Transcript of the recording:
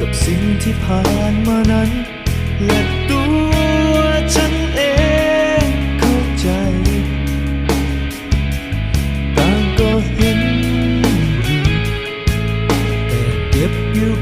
กับสิ่งที่ผ่านมานั้น และตัวฉันเองเข้าใจ ต่างก็เห็นแต่เก็บอยู่